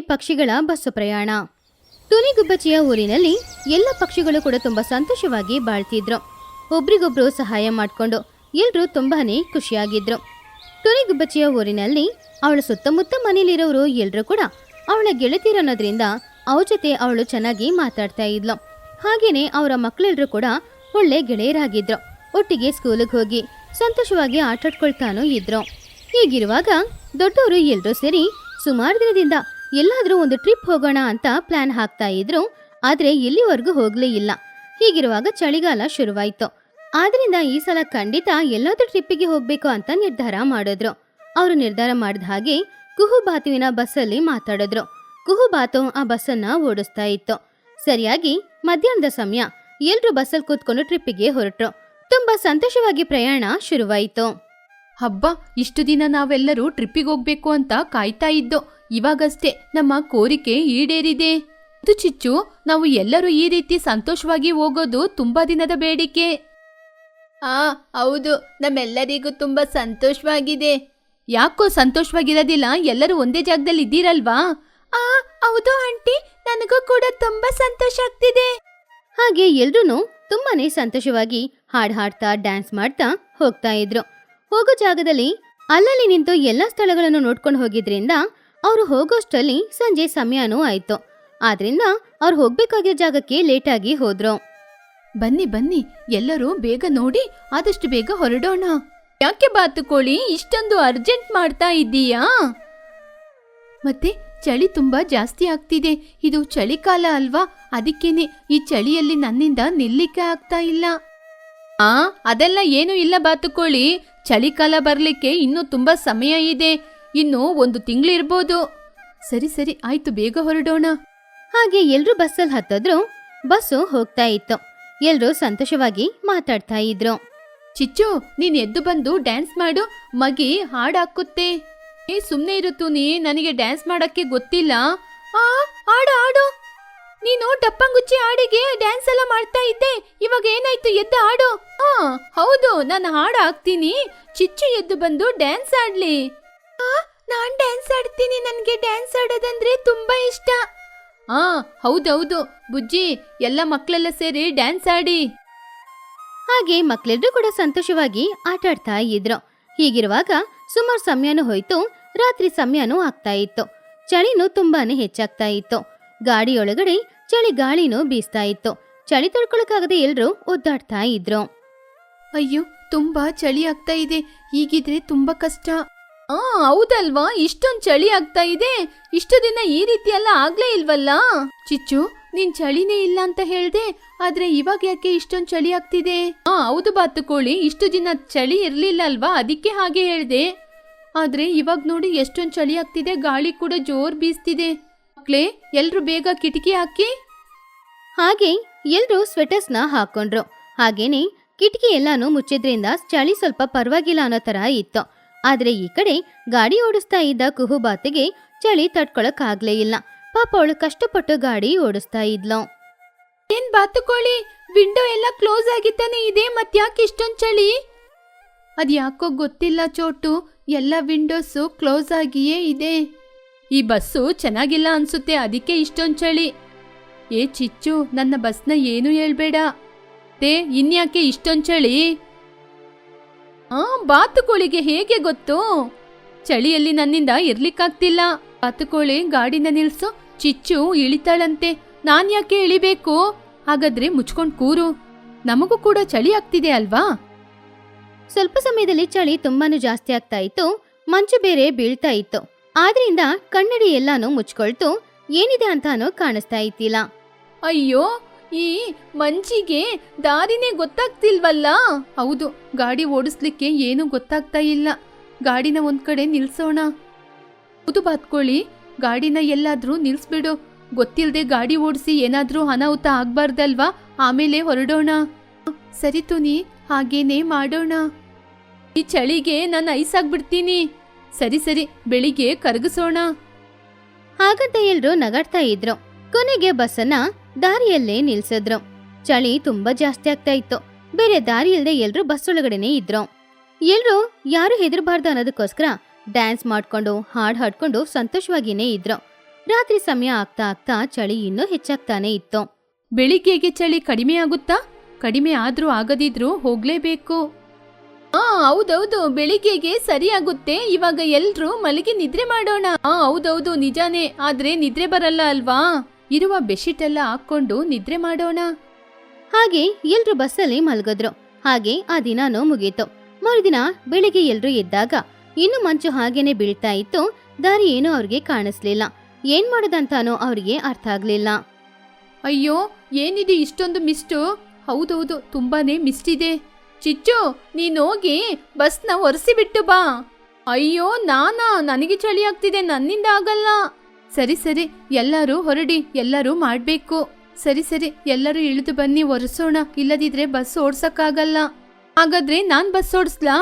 ಪಕ್ಷಿಗಳ ಬಸ್ಸು ಪ್ರಯಾಣ. ತುನಿಗುಬ್ಬಚಿಯ ಊರಿನಲ್ಲಿ ಎಲ್ಲ ಪಕ್ಷಿಗಳು ಕೂಡ ತುಂಬಾ ಸಂತೋಷವಾಗಿ ಬಾಳ್ತಿದ್ರು. ಒಬ್ರಿಗೊಬ್ರು ಸಹಾಯ ಮಾಡ್ಕೊಂಡು ಎಲ್ರೂ ತುಂಬಾನೇ ಖುಷಿಯಾಗಿದ್ರು. ತುನಿಗುಬ್ಬಚಿಯ ಊರಿನಲ್ಲಿ ಅವಳ ಸುತ್ತಮುತ್ತ ಮನೇಲಿರೋರು ಎಲ್ಲರೂ ಕೂಡ ಅವಳ ಗೆಳತಿರನ್ನೋದ್ರಿಂದ ಅವ ಜೊತೆ ಅವಳು ಚೆನ್ನಾಗಿ ಮಾತಾಡ್ತಾ ಇದ್ಲು. ಹಾಗೇನೆ ಅವರ ಮಕ್ಕಳೆಲ್ಲರೂ ಕೂಡ ಒಳ್ಳೆ ಗೆಳೆಯರಾಗಿದ್ರು. ಒಟ್ಟಿಗೆ ಸ್ಕೂಲಿಗೆ ಹೋಗಿ ಸಂತೋಷವಾಗಿ ಆಟಾಡ್ಕೊಳ್ತಾನೂ ಇದ್ರು. ಹೀಗಿರುವಾಗ ದೊಡ್ಡವರು ಎಲ್ಲರೂ ಸೇರಿ ಸುಮಾರು ದಿನದಿಂದ ಎಲ್ಲಾದ್ರೂ ಒಂದು ಟ್ರಿಪ್ ಹೋಗೋಣ ಅಂತ ಪ್ಲಾನ್ ಹಾಕ್ತಾ ಇದ್ರು, ಆದ್ರೆ ಎಲ್ಲಿವರೆಗೂ ಹೋಗ್ಲೇ ಇಲ್ಲ. ಹೀಗಿರುವಾಗ ಚಳಿಗಾಲ ಶುರುವಾಯ್ತು. ಆದ್ರಿಂದ ಈ ಸಲ ಖಂಡಿತ ಎಲ್ಲಾದ್ರೂ ಟ್ರಿಪ್ಪಿಗೆ ಹೋಗ್ಬೇಕು ಅಂತ ನಿರ್ಧಾರ ಮಾಡಿದ್ರು. ಅವರು ನಿರ್ಧಾರ ಮಾಡಿದ ಹಾಗೆ ಕುಹುಬಾತುವಿನ ಬಸ್ಸಲ್ಲಿ ಮಾತಾಡಿದ್ರು. ಕುಹುಬಾತು ಆ ಬಸ್ಸನ್ನ ಓಡಿಸ್ತಾ ಇತ್ತು. ಸರಿಯಾಗಿ ಮಧ್ಯಾಹ್ನದ ಸಮಯ. ಎಲ್ರೂ ಬಸ್ಸಲ್ಲಿ ಕೂತ್ಕೊಂಡು ಟ್ರಿಪ್ಪಿಗೆ ಹೊರಟ್ರು. ತುಂಬಾ ಸಂತೋಷವಾಗಿ ಪ್ರಯಾಣ ಶುರುವಾಯಿತು. ಹಬ್ಬ, ಇಷ್ಟು ದಿನ ನಾವೆಲ್ಲರೂ ಟ್ರಿಪ್ಪಿಗೆ ಹೋಗ್ಬೇಕು ಅಂತ ಕಾಯ್ತಾ ಇದ್ದೋ ಇವಾಗಷ್ಟೇ ನಮ್ಮ ಕೋರಿಕೆ ಈಡೇರಿದೆ. ಚಿಚ್ಚು, ನಾವು ಎಲ್ಲರೂ ಈ ರೀತಿ ಸಂತೋಷವಾಗಿ ಹೋಗೋದು ತುಂಬಾ ದಿನದ ಬೇಡಿಕೆ. ಆ, ಹೌದು, ನಮ್ಮೆಲ್ಲರಿಗೂ ತುಂಬಾ ಸಂತೋಷವಾಗಿದೆ. ಯಾಕೋ ಸಂತೋಷವಾಗಿರೋದಿಲ್ಲ, ಎಲ್ಲರೂ ಒಂದೇ ಜಾಗದಲ್ಲಿ ಇದ್ದೀರಲ್ವಾ? ಆ, ಹೌದು ಆಂಟಿ, ನನಗೂ ಕೂಡ ತುಂಬಾ ಸಂತೋಷ ಆಗ್ತಿದೆ. ಹಾಗೆ ಎಲ್ರೂ ತುಂಬಾನೇ ಸಂತೋಷವಾಗಿ ಹಾಡ್ ಹಾಡ್ತಾ, ಡ್ಯಾನ್ಸ್ ಮಾಡ್ತಾ ಹೋಗ್ತಾ ಇದ್ರು. ಹೋಗೋ ಜಾಗದಲ್ಲಿ ಅಲ್ಲಲ್ಲಿ ನಿಂತು ಎಲ್ಲಾ ಸ್ಥಳಗಳನ್ನು ನೋಡ್ಕೊಂಡು ಹೋಗಿದ್ರಿಂದ ಅವರು ಹೋಗೋಷ್ಟರಲ್ಲಿ ಸಂಜೆ ಸಮಯನೂ ಆಯ್ತು. ಆದ್ರಿಂದ ಅವ್ರು ಹೋಗ್ಬೇಕಾಗಿರೋ ಜಾಗಕ್ಕೆ ಲೇಟಾಗಿ ಹೋದ್ರು. ಬನ್ನಿ ಬನ್ನಿ. ಎಲ್ಲರೂ ಬೇಗ ನೋಡಿ ಆದಷ್ಟು ಬೇಗ ಹೊರಡೋಣ. ಯಾಕೆ ಬಾತುಕೋಳಿ? ಇಷ್ಟೊಂದು ಅರ್ಜೆಂಟ್ ಮಾಡ್ತಾ ಇದ್ದೀಯಾ ಮತ್ತೆ ಚಳಿ ತುಂಬಾ ಜಾಸ್ತಿ ಆಗ್ತಿದೆ. ಇದು ಚಳಿಕಾಲ ಅಲ್ವಾ? ಅದಕ್ಕೇನೆ ಈ ಚಳಿಯಲ್ಲಿ ನನ್ನಿಂದ ನಿಲ್ಲಿಕ್ಕೆ ಆಗ್ತಾ ಇಲ್ಲ. ಆ, ಅದೆಲ್ಲ ಏನು ಇಲ್ಲ ಬಾತುಕೋಳಿ. ಚಳಿಕಾಲ ಬರ್ಲಿಕ್ಕೆ ಇನ್ನೂ ತುಂಬಾ ಸಮಯ ಇದೆ. ಇನ್ನು ಒಂದು ತಿಂಗಳಿರ್ಬೋದು ಸರಿ ಸರಿ, ಆಯ್ತು, ಬೇಗ ಹೊರಡೋಣ. ಹಾಗೆ ಎಲ್ರೂ ಬಸ್ಸಲ್ಲಿ ಹತ್ತದ್ರು, ಬಸ್ಸು ಹೋಗ್ತಾ ಇತ್ತು. ಎಲ್ರೂ ಸಂತೋಷವಾಗಿ ಮಾತಾಡ್ತಾ ಇದ್ರು. ಚಿಚ್ಚು, ನೀನ್ ಎದ್ದು ಬಂದು ಡ್ಯಾನ್ಸ್ ಮಾಡು, ಮಗಿ ಹಾಡಾಕುತ್ತೆ. ಏ, ಸುಮ್ನೆ ಇರುತ್ತು ನೀ ನನಗೆ ಡ್ಯಾನ್ಸ್ ಮಾಡಕ್ಕೆ ಗೊತ್ತಿಲ್ಲ. ಆ ಆಡು ಆಡು ನೀನು ಟಪ್ಪಂಗುಚ್ಚಿ ಹಾಡಿಗೆ ಡ್ಯಾನ್ಸ್ ಎಲ್ಲ ಮಾಡ್ತಾ ಇದ್ದೆ, ಇವಾಗ ಏನಾಯ್ತು, ಎದ್ದು ಆಡು ಹಾ ಹೌದು, ನಾನು ಹಾಡು ಹಾಕ್ತೀನಿ. ಚಿಚ್ಚು ಎದ್ದು ಬಂದು ಡ್ಯಾನ್ಸ್ ಆಡ್ಲಿ. ನಾನ್ ಡ್ಯಾನ್ಸ್ ಆಡ್ತೀನಿ. ನನಗೆ ಡ್ಯಾನ್ಸ್ ಆಡೋದಂದ್ರೆ ತುಂಬಾ ಇಷ್ಟ. ಆ ಹೌದೌದು. ಬುಜ್ಜಿ ಎಲ್ಲ ಮಕ್ಕಳೆಲ್ಲ ಸೇರಿ ಡ್ಯಾನ್ಸ್ ಆಡಿ. ಹಾಗೆ ಮಕ್ಕಳೆಲ್ಲರೂ ಕೂಡ ಸಂತೋಷವಾಗಿ ಆಟಾಡ್ತಾ ಇದ್ರು. ಹೀಗಿರುವಾಗ ಸುಮಾರು ಸಮಯನೂ ಹೋಯ್ತು ರಾತ್ರಿ ಸಮಯನೂ ಆಗ್ತಾ ಇತ್ತು. ಚಳಿನೂ ತುಂಬಾನೇ ಹೆಚ್ಚಾಗ್ತಾ ಇತ್ತು. ಗಾಡಿಯೊಳಗಡೆ ಚಳಿ ಗಾಳಿನೂ ಬೀಸ್ತಾ ಇತ್ತು. ಚಳಿ ತಡ್ಕೊಳಕ್ಕಾಗದೆ ಎಲ್ರೂ ಒದ್ದಾಡ್ತಾ ಇದ್ರು. ಅಯ್ಯೋ ತುಂಬಾ ಚಳಿ ಆಗ್ತಾ ಇದೆ. ಹೀಗಿದ್ರೆ ತುಂಬಾ ಕಷ್ಟ. ಆ, ಹೌದಲ್ವಾ? ಇಷ್ಟೊಂದ್ ಚಳಿ ಆಗ್ತಾ ಇದೆ. ಇಷ್ಟು ದಿನ ಈ ರೀತಿ ಎಲ್ಲ ಆಗ್ಲೇ ಇಲ್ವಲ್ಲ? ಚಿಚ್ಚು, ನೀನ್ ಚಳಿನೇ ಇಲ್ಲ ಅಂತ ಹೇಳ್ದೆ, ಆದ್ರೆ ಇವಾಗ ಯಾಕೆ ಇಷ್ಟೊಂದ್ ಚಳಿ ಆಗ್ತಿದೆ? ಆ, ಹೌದು ಬಾತುಕೋಳಿ, ಇಷ್ಟು ದಿನ ಚಳಿ ಇರ್ಲಿಲ್ಲ ಅಲ್ವಾ ಅದಕ್ಕೆ ಹಾಗೆ ಹೇಳ್ದೆ. ಆದ್ರೆ ಇವಾಗ ನೋಡಿ ಎಷ್ಟೊಂದ್ ಚಳಿ ಆಗ್ತಿದೆ, ಗಾಳಿ ಕೂಡ ಜೋರ್ ಬೀಸ್ತಿದೆ. ಮಕ್ಳೇ, ಎಲ್ರು ಬೇಗ ಕಿಟಕಿ ಹಾಕಿ? ಹಾಗೆ, ಎಲ್ರೂ ಸ್ವೆಟರ್ಸ್ನ ಹಾಕೊಂಡ್ರು. ಹಾಗೇನೆ, ಕಿಟಕಿ ಎಲ್ಲಾನು ಮುಚ್ಚಿದ್ರಿಂದ ಚಳಿ ಸ್ವಲ್ಪ ಪರವಾಗಿಲ್ಲ ಅನ್ನೋ ತರ ಇತ್ತು. ಆದ್ರೆ ಈ ಕಡೆ ಗಾಡಿ ಓಡಿಸ್ತಾ ಇದ್ದ ಕುಹುಬಾತಿಗೆ ಚಳಿ ತಡ್ಕೊಳಕ್ ಆಗ್ಲೇ ಇಲ್ಲ. ಪಾಪ ಅವಳು ಕಷ್ಟಪಟ್ಟು ಗಾಡಿ ಓಡಿಸ್ತಾ ಇದ್ಲು. ಏನ್ ಬಾತುಕೋಳಿ ವಿಂಡೋ ಎಲ್ಲ ಕ್ಲೋಸ್ ಆಗಿತ್ತಾನೆ ಇದೆ ಮತ್ಯಾಕೆ ಇಷ್ಟೊಂದ್ ಚಳಿ? ಅದ್ ಯಾಕೋ ಗೊತ್ತಿಲ್ಲ ಚೋಟು, ಎಲ್ಲ ವಿಂಡೋಸು ಕ್ಲೋಸ್ ಆಗಿಯೇ ಇದೆ. ಈ ಬಸ್ಸು ಚೆನ್ನಾಗಿಲ್ಲ ಅನ್ಸುತ್ತೆ, ಅದಕ್ಕೆ ಇಷ್ಟೊಂದ್ ಚಳಿ. ಏ ಚಿಚ್ಚು, ನನ್ನ ಬಸ್ನ ಏನು ಹೇಳ್ಬೇಡ. ತೇ, ಇನ್ಯಾಕೆ ಇಷ್ಟೊಂದ್ ಚಳಿ? ಆ ಬಾತುಕೋಳಿಗೆ ಹೇಗೆ ಗೊತ್ತು? ಚಳಿಯಲ್ಲಿ ನನ್ನಿಂದ ಇರ್ಲಿಕ್ಕಾಗ್ತಿಲ್ಲ. ಬಾತುಕೋಳಿ ಗಾಡಿನ ನಿಲ್ಸು ಚಿಚ್ಚು ಇಳಿತಾಳಂತೆ. ನಾನ್ಯಾಕೆ ಇಳಿಬೇಕು? ಹಾಗಾದ್ರೆ ಮುಚ್ಕೊಂಡ್ ಕೂರು. ನಮಗೂ ಕೂಡ ಚಳಿ ಆಗ್ತಿದೆ ಅಲ್ವಾ? ಸ್ವಲ್ಪ ಸಮಯದಲ್ಲಿ ಚಳಿ ತುಂಬಾನು ಜಾಸ್ತಿ ಆಗ್ತಾ ಇತ್ತು. ಮಂಚು ಬೇರೆ ಬೀಳ್ತಾ ಇತ್ತು. ಆದ್ರಿಂದ ಕನ್ನಡಿ ಎಲ್ಲಾನು ಮುಚ್ಕೊಳ್ತು. ಏನಿದೆ ಅಂತಾನು ಕಾಣಿಸ್ತಾ ಇತ್ತಿಲ್ಲ ಅಯ್ಯೋ ಈ ಮಂಜಿಗೆ ದಾರಿನೇ ಗೊತ್ತಾಗ್ತಿಲ್ವಲ್ಲ? ಹೌದು, ಗಾಡಿ ಓಡಿಸ್ಲಿಕ್ಕೆ ಏನು ಗೊತ್ತಾಗ್ತಾ ಇಲ್ಲ. ಗಾಡಿನ ಒಂದ್ ಕಡೆ ನಿಲ್ಸೋಣ. ಹೌದು ಬಾತ್ಕೊಳ್ಳಿ ಗಾಡಿನ ಎಲ್ಲಾದ್ರೂ ನಿಲ್ಸ್ಬಿಡು. ಗೊತ್ತಿಲ್ಲದೆ ಗಾಡಿ ಓಡಿಸಿ ಏನಾದ್ರೂ ಅನಾಹುತ ಆಗ್ಬಾರ್ದಲ್ವಾ? ಆಮೇಲೆ ಹೊರಡೋಣ. ಸರಿ ತುನಿ, ಹಾಗೇನೇ ಮಾಡೋಣ. ಈ ಚಳಿಗೆ ನಾನು ಐಸಾಗ್ಬಿಡ್ತೀನಿ ಸರಿ ಸರಿ, ಬೆಳಿಗ್ಗೆ ಕರಗಿಸೋಣ. ಹಾಗಂತ ಎಲ್ರು ನಗಾಡ್ತಾ ಇದ್ರು. ಕೊನೆಗೆ ಬಸ್ಸನ್ನ ದಾರಿಯಲ್ಲೇ ನಿಲ್ಸಿದ್ರು. ಚಳಿ ತುಂಬಾ ಜಾಸ್ತಿ ಆಗ್ತಾ ಇತ್ತು. ಬೇರೆ ದಾರಿ ಇಲ್ದೆ ಎಲ್ರು ಬಸ್ ಒಳಗಡೆನೆ ಇದ್ರು. ಎಲ್ರು ಯಾರು ಹೆದರ್ಬಾರ್ದು ಅನ್ನೋದಕ್ಕೋಸ್ಕರ ಡ್ಯಾನ್ಸ್ ಮಾಡ್ಕೊಂಡು ಹಾಡ್ ಹಾಡ್ಕೊಂಡು ಸಂತೋಷವಾಗಿನೇ ಇದ್ರು. ರಾತ್ರಿ ಸಮಯ ಆಗ್ತಾ ಆಗ್ತಾ ಚಳಿ ಇನ್ನೂ ಹೆಚ್ಚಾಗ್ತಾನೆ ಇತ್ತು. ಬೆಳಿಗ್ಗೆಗೆ ಚಳಿ ಕಡಿಮೆ ಆಗುತ್ತಾ? ಕಡಿಮೆ ಆದ್ರೂ ಆಗದಿದ್ರೂ ಹೋಗ್ಲೇಬೇಕು. ಆ ಹೌದೌದು. ಬೆಳಿಗ್ಗೆಗೆ ಸರಿ ಆಗುತ್ತೆ. ಇವಾಗ ಎಲ್ರೂ ಮಲಗಿ ನಿದ್ರೆ ಮಾಡೋಣ. ಆ ಹೌದೌದು. ನಿಜಾನೇ. ಆದ್ರೆ ನಿದ್ರೆ ಬರಲ್ಲ ಅಲ್ವಾ? ಇರುವ ಬೆಡ್ಶೀಟ್ ಎಲ್ಲ ಹಾಕೊಂಡು ನಿದ್ರೆ ಮಾಡೋಣ? ಹಾಗೆ ಎಲ್ರು ಬಸ್ಸಲ್ಲಿ ಮಲಗದ್ರು. ಹಾಗೆ ಆ ದಿನಾನೂ ಮುಗೀತು. ಮರುದಿನ ಬೆಳಿಗ್ಗೆ ಎಲ್ರು ಎದ್ದಾಗ ಇನ್ನು ಮಂಚು ಹಾಗೇನೆ ಬೀಳ್ತಾ ಇತ್ತು. ದಾರಿ ಏನೂ ಅವ್ರಿಗೆ ಕಾಣಿಸ್ಲಿಲ್ಲ. ಏನ್ ಮಾಡೋದಂತಾನೋ ಅವ್ರಿಗೆ ಅರ್ಥ ಆಗ್ಲಿಲ್ಲ. ಅಯ್ಯೋ ಏನಿದೆ ಇಷ್ಟೊಂದು ಮಿಸ್ಟು? ಹೌದೌದು ತುಂಬಾನೇ ಮಿಸ್ಟ್ ಇದೆ ಚಿಚ್ಚು ನೀನೋಗಿ ಹೋಗಿ ಬಸ್ನ ಒರೆಸಿ ಬಿಟ್ಟು ಬಾ. ಅಯ್ಯೋ ನಾನಾ? ನನಗೆ ಚಳಿ ಆಗ್ತಿದೆ ನನ್ನಿಂದ ಆಗಲ್ಲ. ಸರಿ ಸರಿ ಎಲ್ಲರೂ ಹೊರಡಿ ಎಲ್ಲರೂ ಮಾಡ್ಬೇಕು. ಸರಿ ಸರಿ ಎಲ್ಲರೂ ಇಳಿದು ಬನ್ನಿ ಒರೆಸೋಣ. ಇಲ್ಲದಿದ್ರೆ ಬಸ್ ಓಡ್ಸಕ್ಕಾಗಲ್ಲ. ಹಾಗಾದ್ರೆ ನಾನ್ ಬಸ್ ಓಡಿಸ್ಲಾ?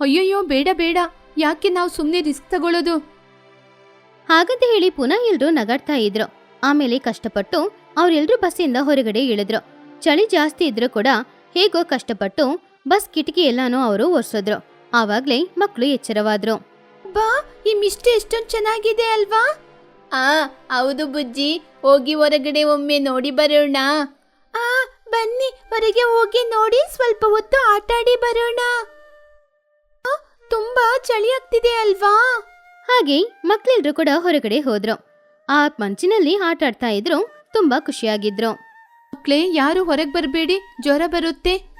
ಅಯ್ಯಯ್ಯೋ ಬೇಡ ಬೇಡ. ಯಾಕೆ ನಾವು ಸುಮ್ಮನೆ ರಿಸ್ಕ್ ತಗೊಳ್ಳೋದು ಹಾಗಂತ ಹೇಳಿ ಪುನಃ ಎಲ್ರು ನಗಾಡ್ತಾ ಇದ್ರು. ಆಮೇಲೆ ಕಷ್ಟಪಟ್ಟು ಅವರೆಲ್ಲರೂ ಬಸ್ಸಿಂದ ಹೊರಗಡೆ ಇಳಿದ್ರು. ಚಳಿ ಜಾಸ್ತಿ ಇದ್ರೂ ಕೂಡ ಹೇಗೋ ಕಷ್ಟಪಟ್ಟು ಬಸ್ ಕಿಟಕಿ ಎಲ್ಲಾನು ಅವರು ಒರೆಸಿದ್ರು. ಆವಾಗ್ಲೇ ಮಕ್ಕಳು ಎಚ್ಚರವಾದ್ರು. ಬಾ ಈ ಮಿಷ್ಟಿ ಎಷ್ಟೊಂದು ಚೆನ್ನಾಗಿದೆ ಅಲ್ವಾ? ಆ ಹೌದು ಬುಜ್ಜಿ. ಹೋಗಿ ಹೊರಗಡೆ ಒಮ್ಮೆ ನೋಡಿ ಬರೋಣ. ಆ ಬನ್ನಿ ಹೊರಗೆ ಹೋಗಿ ನೋಡಿ ಸ್ವಲ್ಪ ಹೊತ್ತು ಆಟಾಡಿ ಬರೋಣ. ಆ, ತುಂಬಾ ಚಳಿ ಆಗ್ತಿದೆ ಅಲ್ವಾ? ಹಾಗೆ ಮಕ್ಕಳೆಲ್ಲರೂ ಕೂಡ ಹೊರಗಡೆ ಹೋದ್ರು. ಆ ಮಂಚಿನಲ್ಲಿ ಆಟ ಆಡ್ತಾ ಇದ್ರು ತುಂಬಾ ಖುಷಿಯಾಗಿದ್ರು. ಮಕ್ಳೇ ಯಾರು ಹೊರಗೆ ಬರಬೇಡಿ? ಜ್ವರ ಬರುತ್ತೆ.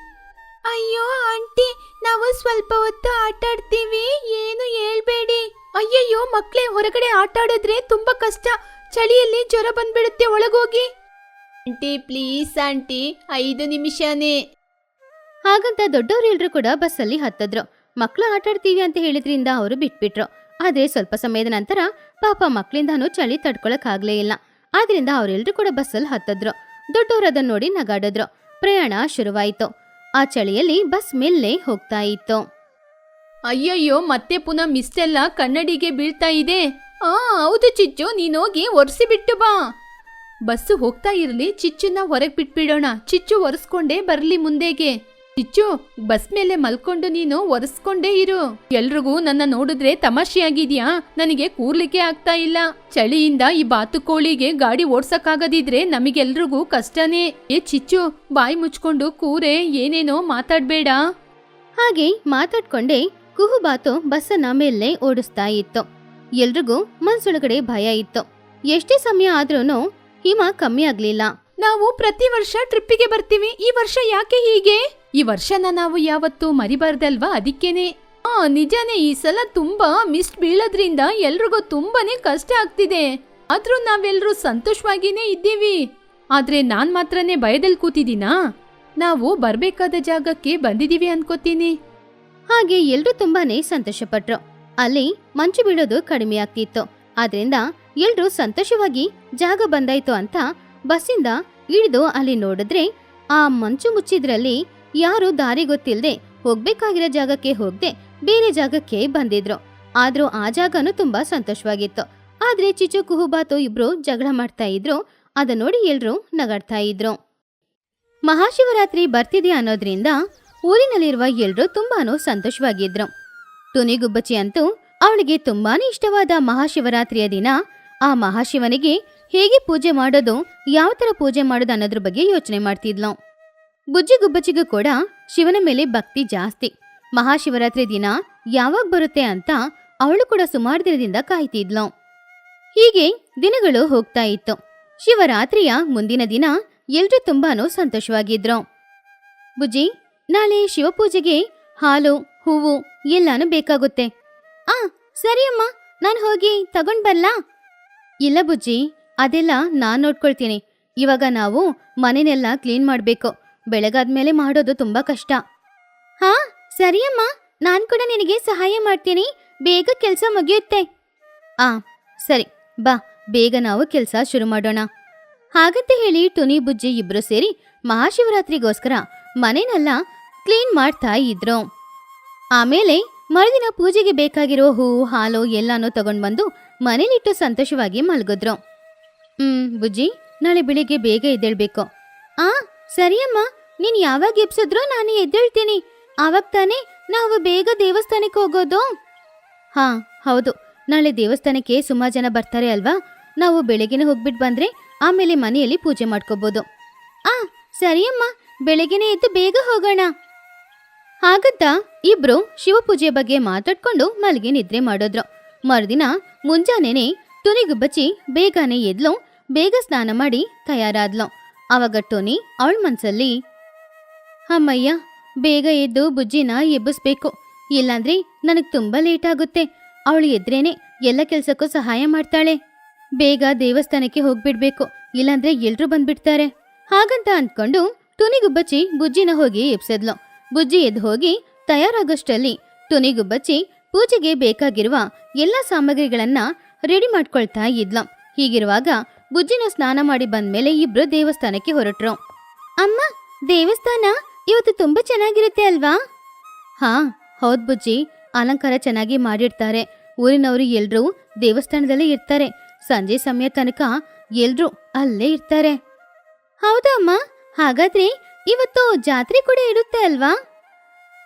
ಅಯ್ಯೋ, ಆಂಟಿ, ನಾವು ಸ್ವಲ್ಪ ಹೊತ್ತು ಆಟ ಆಡ್ತೀವಿ. ಏನು ಹೇಳ್ಬೇಡಿ. ಅಯ್ಯಯ್ಯೋ, ಮಕ್ಳೇ, ಹೊರಗಡೆ ಆಟ ಆಡಿದ್ರೆ ತುಂಬಾ ಕಷ್ಟ. ಚಳಿಯಲ್ಲಿ ಜ್ವರ ಬಂದ್ಬಿಡುತ್ತೆ, ಒಳಗೋಗಿ. ಆಂಟಿ, ಪ್ಲೀಸ್, ಆಂಟಿ, ಐದು ನಿಮಿಷನೇ. ಹಾಗಂತ ದೊಡ್ಡೋರೆಲ್ಲರೂ ಕೂಡ ಬಸ್ಸಲ್ಲಿ ಹತ್ತದ್ರು. ಮಕ್ಳು ಆಟಾಡ್ತೀವಿ ಅಂತ ಹೇಳಿದ್ರಿಂದ ಅವರು ಬಿಟ್ಬಿಟ್ರು. ಆದ್ರೆ ಸ್ವಲ್ಪ ಸಮಯದ ನಂತರ ಪಾಪ ಮಕ್ಕಳಿಂದನೂ ಚಳಿ ತಡ್ಕೊಳಕ್ ಆಗ್ಲೇ ಇಲ್ಲ. ಆದ್ರಿಂದ ಅವರೆಲ್ಲರೂ ಕೂಡ ಬಸ್ಸಲ್ಲಿ ಹತ್ತದ್ರು. ದೊಡ್ಡವರು ಅದನ್ನ ನೋಡಿ ನಗಾಡಿದ್ರು. ಪ್ರಯಾಣ ಶುರುವಾಯಿತು. ಆ ಚಳಿಯಲ್ಲಿ ಬಸ್ ಮೆಲ್ಲೆ ಹೋಗ್ತಾ ಇತ್ತು. ಅಯ್ಯಯ್ಯೋ, ಮತ್ತೆ ಪುನಃ ಮಿಸ್ಟೆಲ್ಲ ಕನ್ನಡಿಗೆ ಬೀಳ್ತಾ ಇದೆ. ಆ, ಹೌದು ಚಿಚ್ಚು, ನೀನೋಗಿ ಒರೆಸಿ ಬಿಟ್ಟು ಬಾ. ಬಸ್ಸು ಹೋಗ್ತಾ ಇರಲಿ, ಚಿಚ್ಚನ್ನ ಹೊರಗೆ ಬಿಟ್ಬಿಡೋಣ. ಚಿಚ್ಚು ಒರೆಸ್ಕೊಂಡೇ ಬರಲಿ ಮುಂದೆಗೆ. ಚಿಚ್ಚು ಬಸ್ ಮೇಲೆ ಮಲ್ಕೊಂಡು ನೀನು ಒರೆಸ್ಕೊಂಡೇ ಇರು. ಎಲ್ರಿಗೂ ನನ್ನ ನೋಡಿದ್ರೆ ತಮಾಷೆಯಾಗಿದ್ಯಾ? ನನಗೆ ಕೂರ್ಲಿಕ್ಕೆ ಆಗ್ತಾ ಇಲ್ಲ. ಚಳಿಯಿಂದ ಈ ಬಾತುಕೋಳಿಗೆ ಗಾಡಿ ಓಡ್ಸಕ್ಕಾಗದಿದ್ರೆ ನಮಗೆಲ್ರಿಗೂ ಕಷ್ಟನೇ. ಏ ಚಿಚ್ಚು ಬಾಯಿ ಮುಚ್ಕೊಂಡು ಕೂರೆ ಏನೇನೋ ಮಾತಾಡ್ಬೇಡ. ಹಾಗೆ ಮಾತಾಡ್ಕೊಂಡೇ ಕುಹುಬಾತು ಬಸ್ಸನ್ನ ಮೇಲೆ ಓಡಿಸ್ತಾ ಇತ್ತು. ಎಲ್ರಿಗೂ ಮನ್ಸೊಳಗಡೆ ಭಯ ಇತ್ತು. ಎಷ್ಟೇ ಸಮಯ ಆದ್ರೂ ಹಿಮ ಕಮ್ಮಿ ಆಗ್ಲಿಲ್ಲ. ನಾವು ಪ್ರತಿ ವರ್ಷ ಟ್ರಿಪ್ಪಿಗೆ ಬರ್ತೀವಿ. ಈ ವರ್ಷ ಯಾಕೆ ಹೀಗೆ? ಈ ವರ್ಷನ ನಾವು ಯಾವತ್ತೂ ಮರಿಬಾರ್ದಲ್ವಾ? ಅದಕ್ಕೇನೆ. ಆ, ನಿಜಾನೇ ಈ ಸಲ ತುಂಬಾ ಮಿಸ್ಟ್ ಬೀಳೋದ್ರಿಂದ ಎಲ್ರಿಗೂ ತುಂಬಾನೇ ಕಷ್ಟ ಆಗ್ತಿದೆ. ಆದ್ರೂ ನಾವೆಲ್ಲರೂ ಸಂತೋಷವಾಗಿನೇ ಇದ್ದೀವಿ. ಆದ್ರೆ ನಾನ್ ಮಾತ್ರನೇ ಭಯದಲ್ಲಿ ಕೂತಿದ್ದೀನಾ? ನಾವು ಬರ್ಬೇಕಾದ ಜಾಗಕ್ಕೆ ಬಂದಿದೀವಿ ಅನ್ಕೋತೀನಿ. ಹಾಗೆ ಎಲ್ರೂ ತುಂಬಾನೇ ಸಂತೋಷಪಟ್ರು. ಅಲ್ಲಿ ಮಂಚು ಬೀಳೋದು ಕಡಿಮೆ ಆಗ್ತಿತ್ತು. ಆದ್ರಿಂದ ಎಲ್ರೂ ಸಂತೋಷವಾಗಿ ಜಾಗ ಬಂದಾಯ್ತು ಅಂತ ಬಸ್ಸಿಂದ ಇಳಿದು ಅಲ್ಲಿ ನೋಡಿದ್ರೆ ಆ ಮಂಚು ಮುಚ್ಚಿದ್ರಲ್ಲಿ ಯಾರು ದಾರಿ ಗೊತ್ತಿಲ್ಲದೆ ಹೋಗ್ಬೇಕಾಗಿರೋ ಜಾಗಕ್ಕೆ ಹೋಗದೆ ಬೇರೆ ಜಾಗಕ್ಕೆ ಬಂದಿದ್ರು. ಆದ್ರೂ ಆ ಜಾಗನೂ ತುಂಬಾ ಸಂತೋಷವಾಗಿತ್ತು. ಆದ್ರೆ ಚಿಚು ಕುಹುಬಾತು ಇಬ್ರು ಜಗಳ ಮಾಡ್ತಾ ಇದ್ರು. ಅದ ನೋಡಿ ಎಲ್ರೂ ನಗಾಡ್ತಾ ಇದ್ರು. ಮಹಾಶಿವರಾತ್ರಿ ಬರ್ತಿದೆ ಅನ್ನೋದ್ರಿಂದ ಊರಿನಲ್ಲಿರುವ ಎಲ್ರೂ ತುಂಬಾನು ಸಂತೋಷವಾಗಿದ್ರು. ಟುನಿಗುಬ್ಬಚ್ಚಿ ಅಂತೂ ಅವಳಿಗೆ ತುಂಬಾನೇ ಇಷ್ಟವಾದ ಮಹಾಶಿವರಾತ್ರಿಯ ದಿನ. ಆ ಮಹಾಶಿವನಿಗೆ ಹೇಗೆ ಪೂಜೆ ಮಾಡೋದು, ಯಾವ ತರ ಪೂಜೆ ಮಾಡೋದು ಅನ್ನೋದ್ರ ಬಗ್ಗೆ ಯೋಚನೆ ಮಾಡ್ತಿದ್ಲು. ಬುಜ್ಜಿ ಗುಬ್ಬಚ್ಚಿಗೂ ಕೂಡ ಶಿವನ ಮೇಲೆ ಭಕ್ತಿ ಜಾಸ್ತಿ. ಮಹಾಶಿವರಾತ್ರಿ ದಿನ ಯಾವಾಗ ಬರುತ್ತೆ ಅಂತ ಅವಳು ಕೂಡ ಸುಮಾರು ದಿನದಿಂದ ಕಾಯ್ತಿದ್ಲು. ಹೀಗೆ ದಿನಗಳು ಹೋಗ್ತಾ ಇತ್ತು. ಶಿವರಾತ್ರಿಯ ಮುಂದಿನ ದಿನ ಎಲ್ರೂ ತುಂಬಾನು ಸಂತೋಷವಾಗಿದ್ರು. ಬುಜ್ಜಿ, ನಾಳೆ ಶಿವಪೂಜೆಗೆ ಹಾಲು, ಹೂವು ಎಲ್ಲಾನು ಬೇಕಾಗುತ್ತೆ. ಆ, ಸರಿ ಅಮ್ಮ, ನಾನು ಹೋಗಿ ತಗೊಂಡ್ ಬರ್ಲಾ? ಇಲ್ಲ ಬುಜ್ಜಿ, ಅದೆಲ್ಲ ನಾನ್ ನೋಡ್ಕೊಳ್ತೀನಿ. ಇವಾಗ ನಾವು ಮನೆನೆಲ್ಲ ಕ್ಲೀನ್ ಮಾಡ್ಬೇಕು. ಬೆಳಗಾದ್ಮೇಲೆ ಮಾಡೋದು ತುಂಬಾ ಕಷ್ಟ. ಹಾ, ಸರಿಯಮ್ಮ. ನಾನ್ ಕೂಡ ನಿನಗೆ ಸಹಾಯ ಮಾಡ್ತೀನಿ. ಬೇಗ ಕೆಲಸ ಮುಗಿಯುತ್ತೆ. ಆ, ಸರಿ. ಬಾ, ಬೇಗ ನಾವು ಕೆಲಸ ಶುರು ಮಾಡೋಣ. ಹಾಗಂತ ಹೇಳಿ ಟುನಿ, ಬುಜ್ಜಿ ಇಬ್ರು ಸೇರಿ ಮಹಾಶಿವರಾತ್ರಿಗೋಸ್ಕರ ಮನೆನೆಲ್ಲ ಕ್ಲೀನ್ ಮಾಡ್ತಾ ಇದ್ರು. ಆಮೇಲೆ ಮರುದಿನ ಪೂಜೆಗೆ ಬೇಕಾಗಿರೋ ಹೂವು ಹಾಲು ಎಲ್ಲಾನು ತಗೊಂಡ್ ಬಂದು ಮನೇಲಿಟ್ಟು ಸಂತೋಷವಾಗಿ ಮಲಗಿದ್ರು. ಹ್ಮ್, ಬುಜ್ಜಿ, ನಾಳೆ ಬೆಳಿಗ್ಗೆ ಬೇಗ ಎದ್ದೇಳ್ಬೇಕು. ಆ ಸರಿಯಮ್ಮ, ನೀನ್ ಯಾವಾಗ ಎಬ್ಸಿದ್ರು ನಾನು ಎದ್ದೇಳ್ತೀನಿ. ಆವಾಗ ತಾನೇ ನಾವು ಬೇಗ ದೇವಸ್ಥಾನಕ್ಕೆ ಹೋಗೋದು. ಹಾ, ಹೌದು. ನಾಳೆ ದೇವಸ್ಥಾನಕ್ಕೆ ಸುಮಾರು ಜನ ಬರ್ತಾರೆ ಅಲ್ವಾ? ನಾವು ಬೆಳಗ್ಗೆ ಹೋಗ್ಬಿಟ್ಟು ಬಂದ್ರೆ ಆಮೇಲೆ ಮನೆಯಲ್ಲಿ ಪೂಜೆ ಮಾಡ್ಕೋಬಹುದು ಆ, ಸರಿಯಮ್ಮ. ಬೆಳಗ್ಗೆನೆ ಎದ್ದು ಬೇಗ ಹೋಗೋಣ. ಹಾಗಂತ ಇಬ್ರು ಶಿವಪೂಜೆ ಬಗ್ಗೆ ಮಾತಾಡ್ಕೊಂಡು ಮಲ್ಗೆ ನಿದ್ರೆ ಮಾಡಿದ್ರು. ಮರುದಿನ ಮುಂಜಾನೆನೆ ತುನಿಗುಬ್ಬಚ್ಚಿ ಬೇಗನೆ ಎದ್ಲು, ಬೇಗ ಸ್ನಾನ ಮಾಡಿ ತಯಾರಾದ್ಲು. ಅವಾಗ ಟೋನಿ ಅವಳ ಮನ್ಸಲ್ಲಿ, ಅಮ್ಮಯ್ಯ, ಬೇಗ ಎದ್ದು ಬುಜ್ಜಿನ ಎಬ್ಬಿಸ್ಬೇಕು. ಇಲ್ಲಾಂದ್ರೆ ನನಗ್ ತುಂಬಾ ಲೇಟ್ ಆಗುತ್ತೆ. ಅವಳು ಎದ್ರೇನೆ ಎಲ್ಲ ಕೆಲ್ಸಕ್ಕೂ ಸಹಾಯ ಮಾಡ್ತಾಳೆ. ಬೇಗ ದೇವಸ್ಥಾನಕ್ಕೆ ಹೋಗ್ಬಿಡ್ಬೇಕು. ಇಲ್ಲಾಂದ್ರೆ ಎಲ್ರೂ ಬಂದ್ಬಿಡ್ತಾರೆ. ಹಾಗಂತ ಅಂದ್ಕೊಂಡು ಟುನಿಗುಬ್ಬಚ್ಚಿ ಬುಜ್ಜಿನ ಹೋಗಿ ಎಬ್ಸದ್ಲು. ಬುಜ್ಜಿ ಎದ್ದು ಹೋಗಿ ತಯಾರಾಗೋಷ್ಟರಲ್ಲಿ ಟುನಿಗುಬ್ಬಚ್ಚಿ ಪೂಜೆಗೆ ಬೇಕಾಗಿರುವ ಎಲ್ಲ ಸಾಮಗ್ರಿಗಳನ್ನ ರೆಡಿ ಮಾಡ್ಕೊಳ್ತಾ ಇದ್ಲು. ಹೀಗಿರುವಾಗ ಬುಜ್ಜಿನ ಸ್ನಾನ ಮಾಡಿ ಬಂದ್ಮೇಲೆ ಇಬ್ರು ದೇವಸ್ಥಾನಕ್ಕೆ ಹೊರಟ್ರು. ಅಮ್ಮ, ದೇವಸ್ಥಾನ? ಇವತ್ತು ತುಂಬಾ ಚೆನ್ನಾಗಿರುತ್ತೆ ಅಲ್ವಾ? ಹಾ, ಹೌದ್ ಬುಜ್ಜಿ. ಅಲಂಕಾರ ಚೆನ್ನಾಗಿ ಮಾಡಿರ್ತಾರೆ. ಊರಿನವರು ಎಲ್ರೂ ದೇವಸ್ಥಾನದಲ್ಲೇ ಇರ್ತಾರೆ. ಸಂಜೆ ಸಮಯ ತನಕ ಎಲ್ರೂ ಅಲ್ಲೇ ಇರ್ತಾರೆ. ಹೌದಾ ಅಮ್ಮ? ಹಾಗಾದ್ರೆ ಇವತ್ತು ಜಾತ್ರೆ ಕೂಡ ಇರುತ್ತೆ ಅಲ್ವಾ?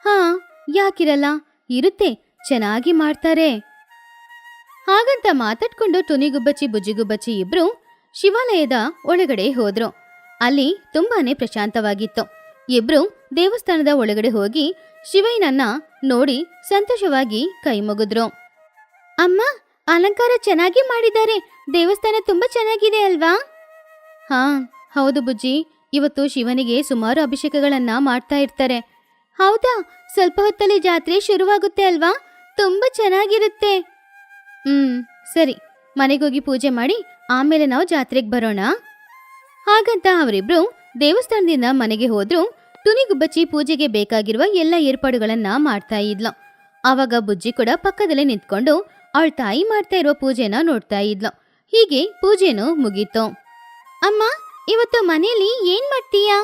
ಹಾ, ಯಾಕಿರಲ್ಲ? ಇರುತ್ತೆ. ಚೆನ್ನಾಗಿ ಮಾಡ್ತಾರೆ. ಹಾಗಂತ ಮಾತಾಡ್ಕೊಂಡು ಟುನಿಗುಬ್ಬಚ್ಚಿ ಬುಜ್ಜಿಗುಬ್ಬಚ್ಚಿ ಇಬ್ರು ಶಿವಾಲಯದ ಒಳಗಡೆ ಹೋದ್ರು. ಅಲ್ಲಿ ತುಂಬಾನೇ ಪ್ರಶಾಂತವಾಗಿತ್ತು. ಇಬ್ರು ದೇವಸ್ಥಾನದ ಒಳಗಡೆ ಹೋಗಿ ಶಿವಯ್ಯನನ್ನ ನೋಡಿ ಸಂತೋಷವಾಗಿ ಕೈ ಮುಗಿದ್ರು. ಅಮ್ಮ, ಅಲಂಕಾರ ಚೆನ್ನಾಗಿ ಮಾಡಿದ್ದಾರೆ. ದೇವಸ್ಥಾನ ತುಂಬಾ ಚೆನ್ನಾಗಿದೆ ಅಲ್ವಾ? ಹಾ, ಹೌದು ಬುಜ್ಜಿ. ಇವತ್ತು ಶಿವನಿಗೆ ಸುಮಾರು ಅಭಿಷೇಕಗಳನ್ನ ಮಾಡ್ತಾ ಇರ್ತಾರೆ. ಹೌದಾ, ಸ್ವಲ್ಪ ಹೊತ್ತಲ್ಲಿ ಜಾತ್ರೆ ಶುರುವಾಗುತ್ತೆ ಅಲ್ವಾ? ತುಂಬಾ ಚೆನ್ನಾಗಿರುತ್ತೆ. ಹ್ಮ್, ಸರಿ. ಮನೆಗೋಗಿ ಪೂಜೆ ಮಾಡಿ ಆಮೇಲೆ ನಾವು ಜಾತ್ರೆಗೆ ಬರೋಣ. ಹಾಗಂತ ಅವರಿಬ್ರು ದೇವಸ್ಥಾನದಿಂದ ಮನೆಗೆ ಹೋದ್ರು. ತುನಿಗುಬ್ಬಚ್ಚಿ ಪೂಜೆಗೆ ಬೇಕಾಗಿರುವ ಎಲ್ಲ ಏರ್ಪಾಡುಗಳನ್ನ ಮಾಡ್ತಾ ಇದ್ಲು. ಆವಾಗ ಬುಜ್ಜಿ ಕೂಡ ಪಕ್ಕದಲ್ಲೇ ನಿಂತ್ಕೊಂಡು ಅವಳ ತಾಯಿ ಮಾಡ್ತಾ ಇರೋ ಪೂಜೆನ ನೋಡ್ತಾ ಇದ್ಲು. ಹೀಗೆ ಪೂಜೆನೂ ಮುಗೀತು. ಅಮ್ಮ, ಇವತ್ತು ಮನೆಯಲ್ಲಿ ಏನ್ ಮಾಡ್ತೀಯಾ?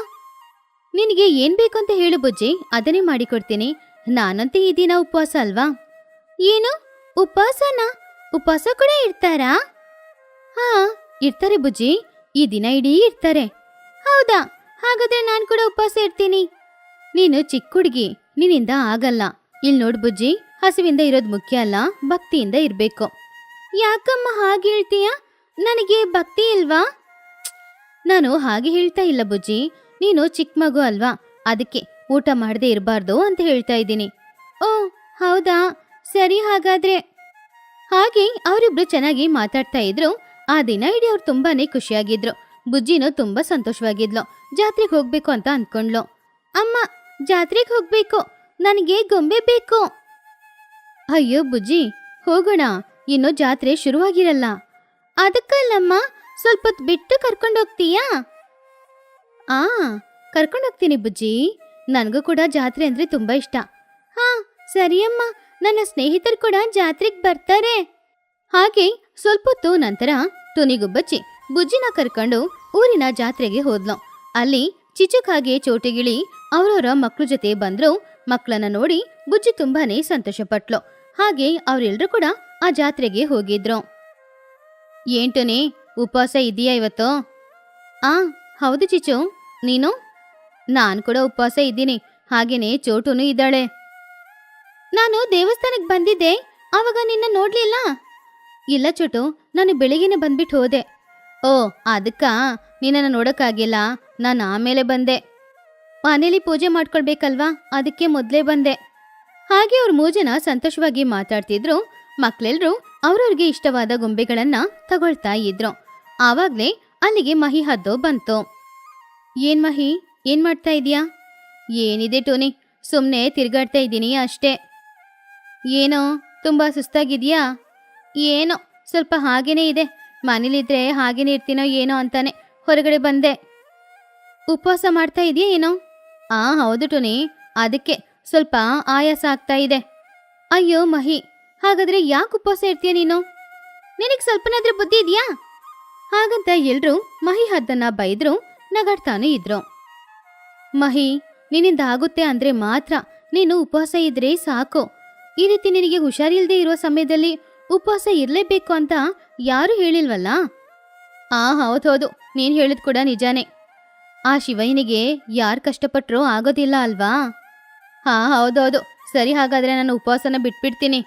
ನಿನಗೆ ಏನ್ ಬೇಕು ಅಂತ ಹೇಳು ಬುಜ್ಜಿ, ಅದನ್ನೇ ಮಾಡಿಕೊಡ್ತೀನಿ. ನಾನಂತೆ ಈ ದಿನ ಉಪವಾಸ ಅಲ್ವಾ? ಏನು? ಉಪವಾಸನಾ? ಉಪವಾಸ ಕೂಡ ಇರ್ತಾರಾ ಹಾ, ಇರ್ತಾರೆ ಬುಜ್ಜಿ. ಈ ದಿನ ಇಡೀ ಇರ್ತಾರೆ. ಹೌದಾ? ಹಾಗಾದ್ರೆ ನಾನ್ ಕೂಡ ಉಪವಾಸ ಇರ್ತೀನಿ. ನೀನು ಚಿಕ್ಕ ಹುಡುಗಿ, ನಿನ್ನಿಂದ ಆಗಲ್ಲ. ಇಲ್ ನೋಡ್ ಬುಜ್ಜಿ, ಹಸುವಿಂದ ಇರೋದು ಮುಖ್ಯ ಅಲ್ಲ, ಭಕ್ತಿಯಿಂದ ಇರ್ಬೇಕು. ಯಾಕಮ್ಮ ಹಾಗೆ ಹೇಳ್ತೀಯ? ನನಗೆ ಭಕ್ತಿ ಇಲ್ವಾ? ನಾನು ಹಾಗೆ ಹೇಳ್ತಾ ಇಲ್ಲ ಬುಜ್ಜಿ. ನೀನು ಚಿಕ್ಕ ಮಗು ಅಲ್ವಾ? ಅದಕ್ಕೆ ಊಟ ಮಾಡದೆ ಇರಬಾರ್ದು ಅಂತ ಹೇಳ್ತಾ ಇದ್ದೀನಿ. ಓ, ಹೌದಾ? ಸರಿ ಹಾಗಾದ್ರೆ. ಹಾಗೆ ಅವರಿಬ್ರು ಚೆನ್ನಾಗಿ ಮಾತಾಡ್ತಾ ಇದ್ರು. ಆ ದಿನ ಇಡೀ ಅವ್ರು ತುಂಬಾನೇ ಖುಷಿಯಾಗಿದ್ರು. ಬುಜ್ಜಿನೂ ತುಂಬಾ ಸಂತೋಷವಾಗಿದ್ಲು. ಜಾತ್ರೆಗೆ ಹೋಗ್ಬೇಕು ಅಂತ ಅನ್ಕೊಂಡ್ಲು ಅಮ್ಮ, ಜಾತ್ರೆಗೆ ಹೋಗ್ಬೇಕು. ನನಗೆ ಗೊಂಬೆ ಬೇಕು. ಅಯ್ಯೋ ಬುಜ್ಜಿ, ಹೋಗೋಣ. ಇನ್ನು ಜಾತ್ರೆ ಶುರುವಾಗಿರಲ್ಲ. ಅದಕ್ಕಲ್ಲಮ್ಮ ಸ್ವಲ್ಪ ಬಿಟ್ಟು ಬಿಟ್ಟು ಕರ್ಕೊಂಡೋಗ್ತೀಯಾ ಆ ಕರ್ಕೊಂಡೋಗ್ತೀನಿ ಬುಜ್ಜಿ. ನನಗೂ ಕೂಡ ಜಾತ್ರೆ ಅಂದ್ರೆ ತುಂಬಾ ಇಷ್ಟ. ಹಾ, ಸರಿಯಮ್ಮ. ನನ್ನ ಸ್ನೇಹಿತರು ಕೂಡ ಜಾತ್ರೆಗೆ ಬರ್ತಾರೆ. ಹಾಗೆ ಸ್ವಲ್ಪ ಹೊತ್ತು ನಂತರ ತುನಿಗುಬ್ಬಚ್ಚಿ ಬುಜ್ಜಿನ ಕರ್ಕೊಂಡು ಊರಿನ ಜಾತ್ರೆಗೆ ಹೋದ್ಲು. ಅಲ್ಲಿ ಚಿಚುಕಾಗೆ ಚೋಟಿಗಿಳಿ ಅವರವರ ಮಕ್ಕಳ ಜೊತೆ ಬಂದ್ರು. ಮಕ್ಕಳನ್ನ ನೋಡಿ ಬುಜ್ಜಿ ತುಂಬಾನೇ ಸಂತೋಷಪಟ್ಲು. ಹಾಗೆ ಅವರೆಲ್ಲರೂ ಕೂಡ ಆ ಜಾತ್ರೆಗೆ ಹೋಗಿದ್ರು. ಏಂಟುನೇ ಉಪವಾಸ ಇದೆಯಾ ಇವತ್ತು? ಆ, ಹೌದು ಚಿಚು ನೀನು? ನಾನ್ ಕೂಡ ಉಪವಾಸ ಇದ್ದೀನಿ. ಹಾಗೇನೆ ಚೋಟುನು ಇದ್ದಾಳೆ. ನಾನು ದೇವಸ್ಥಾನಕ್ಕೆ ಬಂದಿದ್ದೆ. ಆವಾಗ ನಿನ್ನ ನೋಡ್ಲಿಲ್ಲ? ಇಲ್ಲ ಚೋಟು, ನಾನು ಬೆಳಿಗ್ಗೆನೆ ಬಂದ್ಬಿಟ್ಟು ಹೋದೆ. ಓ, ಅದಕ್ಕ? ನಿನ್ನನ್ನು ನೋಡೋಕ್ಕಾಗಿಲ್ಲ? ನಾನು ಆಮೇಲೆ ಬಂದೆ. ಮನೇಲಿ ಪೂಜೆ ಮಾಡ್ಕೊಳ್ಬೇಕಲ್ವಾ? ಅದಕ್ಕೆ ಮೊದಲೇ ಬಂದೆ. ಹಾಗೆ ಅವ್ರ ಮೂಜನ ಸಂತೋಷವಾಗಿ ಮಾತಾಡ್ತಿದ್ರು. ಮಕ್ಕಳೆಲ್ಲರೂ ಅವ್ರವ್ರಿಗೆ ಇಷ್ಟವಾದ ಗೊಂಬೆಗಳನ್ನ ತಗೊಳ್ತಾ ಇದ್ರು. ಆವಾಗ್ಲೇ ಅಲ್ಲಿಗೆ ಮಹಿ ಹದ್ದು ಬಂತು. ಏನ್ ಮಹಿ? ಏನ್ ಮಾಡ್ತಾ ಇದೀಯಾ? ಏನಿದೆ ಟೋನಿ ಸುಮ್ಮನೆ ತಿರ್ಗಾಡ್ತಾ ಇದ್ದೀನಿ ಅಷ್ಟೇ. ಏನೋ, ತುಂಬಾ ಸುಸ್ತಾಗಿದ್ಯಾ? ಏನೋ, ಸ್ವಲ್ಪ ಹಾಗೇನೇ ಇದೆ. ಮನೇಲಿದ್ರೆ ಹಾಗೇನೇ ಇರ್ತೀನೋ ಏನೋ ಅಂತಾನೆ ಹೊರಗಡೆ ಬಂದೆ. ಉಪವಾಸ ಮಾಡ್ತಾ ಇದೆಯಾ ಏನೋ? ಆ, ಹೌದು ಟೋನಿ. ಅದಕ್ಕೆ ಸ್ವಲ್ಪ ಆಯಾಸ ಆಗ್ತಾ ಇದೆ. ಅಯ್ಯೋ, ಮಹಿ, ಹಾಗಾದ್ರೆ ಯಾಕೆ ಉಪವಾಸ ಇರ್ತೀಯ ನೀನು? ನಿನಗೆ ಸ್ವಲ್ಪನಾದ್ರೂ ಬುದ್ಧಿ ಇದೆಯಾ? ಹಾಗಂತ ಎಲ್ರೂ ಮಹಿ ಹದ್ದನ್ನ ಬೈದ್ರು, ನಗಾಡ್ತಾನೆ ಇದ್ರು. ಮಹಿ, ನಿನ್ನಿಂದ ಆಗುತ್ತೆ ಅಂದ್ರೆ ಮಾತ್ರ ನೀನು ಉಪವಾಸ ಇದ್ರೆ ಸಾಕು. ಈ ರೀತಿ ನಿನಗೆ ಹುಷಾರಿಲ್ದೇ ಇರುವ ಸಮಯದಲ್ಲಿ ಉಪವಾಸ ಇರಲೇಬೇಕು ಅಂತ ಯಾರು ಹೇಳಿಲ್ವಲ್ಲ? ಆ ಹೌದೌದು ನೀನ್ ಹೇಳಿದ್ ಕೂಡ ನಿಜಾನೇ. ಆ ಶಿವಯ್ಯನಿಗೆ ಯಾರು ಕಷ್ಟಪಟ್ಟರೂ ಆಗೋದಿಲ್ಲ ಅಲ್ವಾ? ಹಾ ಹೌದೌದು ಸರಿ, ಹಾಗಾದ್ರೆ ನಾನು ಉಪವಾಸನ ಬಿಟ್ಬಿಡ್ತೀನಿ.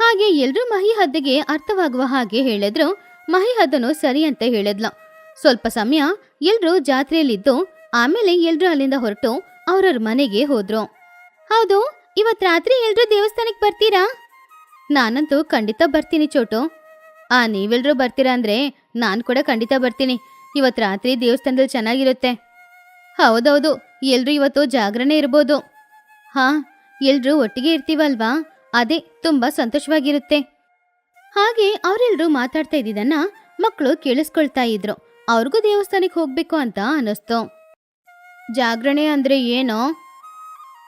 ಹಾಗೆ ಎಲ್ರೂ ಮಹಿ ಹದ್ದಿಗೆ ಅರ್ಥವಾಗುವ ಹಾಗೆ ಹೇಳಿದ್ರು. ಮಹಿ ಹದ್ದನು ಸರಿ ಅಂತ ಹೇಳಿದ್ಲು. ಸ್ವಲ್ಪ ಸಮಯ ಎಲ್ರೂ ಜಾತ್ರೆಯಲ್ಲಿದ್ದು, ಆಮೇಲೆ ಎಲ್ಲರೂ ಅಲ್ಲಿಂದ ಹೊರಟು ಅವ್ರವ್ರ ಮನೆಗೆ ಹೋದ್ರು. ಹೌದು, ಇವತ್ ರಾತ್ರಿ ಎಲ್ಲರೂ ದೇವಸ್ಥಾನಕ್ಕೆ ಬರ್ತೀರಾ? ನಾನಂತೂ ಖಂಡಿತ ಬರ್ತೀನಿ ಚೋಟು. ಆ ನೀವೆಲ್ಲರೂ ಬರ್ತೀರಾ ಅಂದರೆ ನಾನು ಕೂಡ ಖಂಡಿತ ಬರ್ತೀನಿ. ಇವತ್ತು ರಾತ್ರಿ ದೇವಸ್ಥಾನದಲ್ಲಿ ಚೆನ್ನಾಗಿರುತ್ತೆ. ಹೌದೌದು ಎಲ್ಲರೂ ಇವತ್ತು ಜಾಗರಣೆ ಇರ್ಬೋದು. ಹಾ ಎಲ್ಲರೂ ಒಟ್ಟಿಗೆ ಇರ್ತೀವಲ್ವಾ? ಅದೇ, ತುಂಬ ಸಂತೋಷವಾಗಿರುತ್ತೆ. ಹಾಗೆ ಅವರೆಲ್ಲರೂ ಮಾತಾಡ್ತಾ ಇದ್ದಿದ್ದನ್ನ ಮಕ್ಕಳು ಕೇಳಿಸ್ಕೊಳ್ತಾ ಇದ್ರು. ಅವ್ರಿಗೂ ದೇವಸ್ಥಾನಕ್ಕೆ ಹೋಗ್ಬೇಕು ಅಂತ ಅನ್ನಿಸ್ತು. ಜಾಗರಣೆ ಅಂದ್ರೆ ಏನೋ?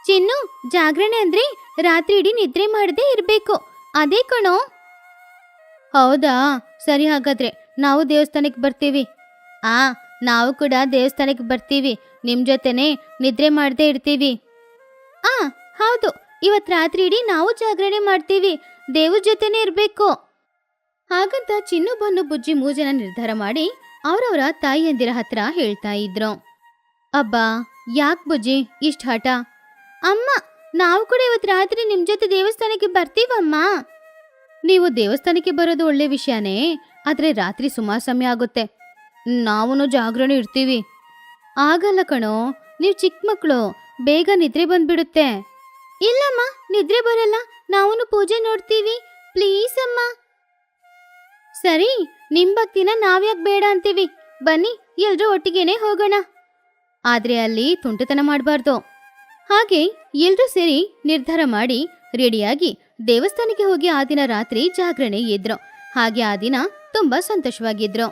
ಚಿನ್ನು ಜಾಗರಣೆ ಅಂದ್ರೆ ರಾತ್ರಿ ಇಡೀ ನಿದ್ರೆ ಮಾಡದೆ ಇರ್ಬೇಕು. ಅದೇ ಕಣೋ. ಹೌದಾ? ಸರಿ ಹಾಗಾದ್ರೆ ನಾವು ದೇವಸ್ಥಾನಕ್ಕೆ ಬರ್ತೀವಿ. ಆ, ನಾವು ಕೂಡ ದೇವಸ್ಥಾನಕ್ಕೆ ಬರ್ತೀವಿ. ನಿಮ್ ಜೊತೆನೆ ನಿದ್ರೆ ಮಾಡದೆ ಇರ್ತೀವಿ. ಆ, ಹೌದು. ಇವತ್ ರಾತ್ರಿ ಇಡೀ ನಾವು ಜಾಗರಣೆ ಮಾಡ್ತೀವಿ. ದೇವ್ರ ಜೊತೆನೆ ಇರ್ಬೇಕು. ಹಾಗಂತ ಚಿನ್ನು ಬನ್ನು ಬುಜ್ಜಿ ಮೂಜನ ನಿರ್ಧಾರ ಮಾಡಿ ಅವರವರ ತಾಯಿಯಂದಿರ ಹತ್ರ ಹೇಳ್ತಾ ಇದ್ರು. ಅಬ್ಬಾ, ಯಾಕ್ ಬುಜ್ಜಿ? ಇಷ್ಟ ಹಠ. ಅಮ್ಮ ನಾವು ಕೂಡ ಇವತ್ತು ರಾತ್ರಿ ನಿಮ್ ಜೊತೆ ದೇವಸ್ಥಾನಕ್ಕೆ ಬರ್ತೀವಮ್ಮ? ನೀವು ದೇವಸ್ಥಾನಕ್ಕೆ ಬರೋದು ಒಳ್ಳೆ ವಿಷಯನೇ, ಆದ್ರೆ ರಾತ್ರಿ ಸುಮಾರು ಸಮಯ ಆಗುತ್ತೆ. ನಾವೂ ಜಾಗರಣೆ ಇರ್ತೀವಿ. ಆಗಲ್ಲ ಕಣೋ, ನೀವು ಚಿಕ್ಕ ಮಕ್ಕಳು ಬೇಗ ನಿದ್ರೆ ಬಂದ್ಬಿಡುತ್ತೆ. ಇಲ್ಲಮ್ಮ, ನಿದ್ರೆ ಬರಲ್ಲ. ನಾವೂ ಪೂಜೆ ನೋಡ್ತೀವಿ. ಪ್ಲೀಸ್ ಅಮ್ಮ. ಸರಿ, ನಿಮ್ ಭಕ್ತಿನ ನಾವ್ಯಾಕೆ ಬೇಡ ಅಂತೀವಿ. ಬನ್ನಿ, ಎಲ್ರೂ ಒಟ್ಟಿಗೆನೆ ಹೋಗೋಣ. ಆದ್ರೆ ಅಲ್ಲಿ ತುಂಟತನ ಮಾಡಬಾರ್ದು. ಹಾಗೆ ಎಲ್ರೂ ಸೇರಿ ನಿರ್ಧಾರ ಮಾಡಿ ರೆಡಿಯಾಗಿ ದೇವಸ್ಥಾನಕ್ಕೆ ಹೋಗಿ ಆ ದಿನ ರಾತ್ರಿ ಜಾಗರಣೆ ಇದ್ರು ಹಾಗೆ ಆ ದಿನ ತುಂಬಾ ಸಂತೋಷವಾಗಿದ್ರು